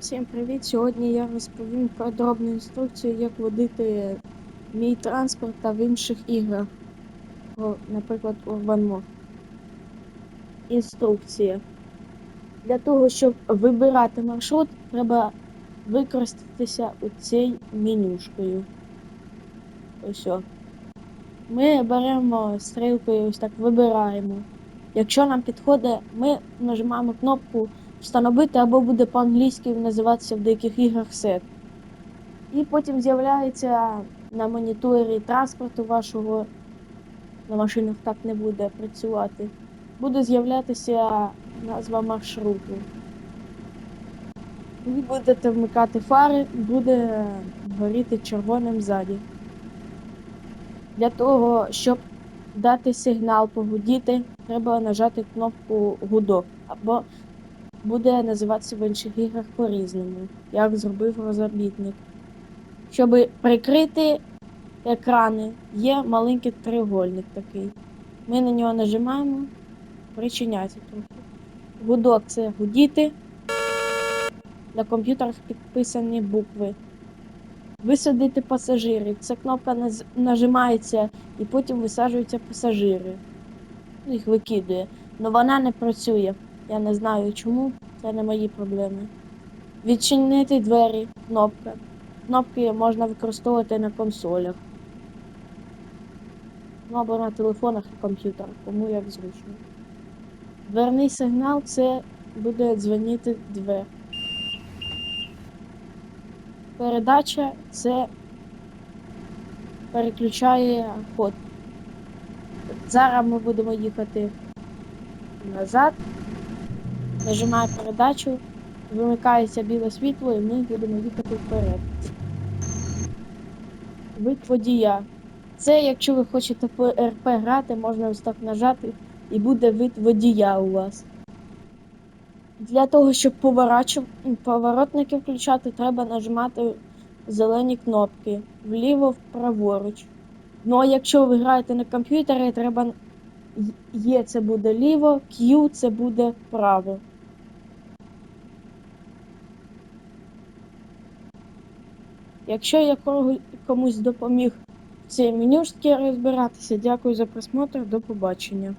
Всім привіт! Сьогодні я розповім подробну інструкцію, як водити мій транспорт та в інших іграх, наприклад, Urban Mode. Інструкція. Для того, щоб вибирати маршрут, треба використатися оцією менюшкою. Ось. Ми беремо стрілкою, ось так вибираємо. Якщо нам підходить, ми нажимаємо кнопку встановити або буде по-англійськи називатися в деяких іграх сет. І потім з'являється на моніторі транспорту вашого. На машинах так не буде працювати. Буде з'являтися назва маршруту. Ви будете вмикати фари, буде горіти червоним ззаді. Для того, щоб дати сигнал погудіти, треба нажати кнопку гудок або буде називатися в інших іграх по-різному, як зробив розробітник. Щоб прикрити екрани, є маленький треугольник такий. Ми на нього нажимаємо, причиняється трохи. Гудок це гудіти. На комп'ютерах підписані букви. Висадити пасажирів. Ця кнопка нажимається і потім висаджуються пасажири. Їх викидує. Але вона не працює. Я не знаю чому, це не мої проблеми. Відчинити двері кнопка. Кнопки можна використовувати на консолях. Ну або на телефонах і комп'ютерах, кому як зручно. Дверний сигнал це буде дзвонити двер. Передача це переключає ход. Зараз ми будемо їхати назад. Нажимаю передачу, вимикається біле світло і ми будемо їхати вперед. Вид водія. Це, якщо ви хочете по РП грати, можна ось так нажати і буде вид водія у вас. Для того, щоб поворотники включати, треба нажимати зелені кнопки вліво, праворуч. Ну а якщо ви граєте на комп'ютері, треба Є це буде ліво, Q це буде право. Якщо я комусь допоміг в цій менюшці розбиратися, дякую за просмотр, до побачення.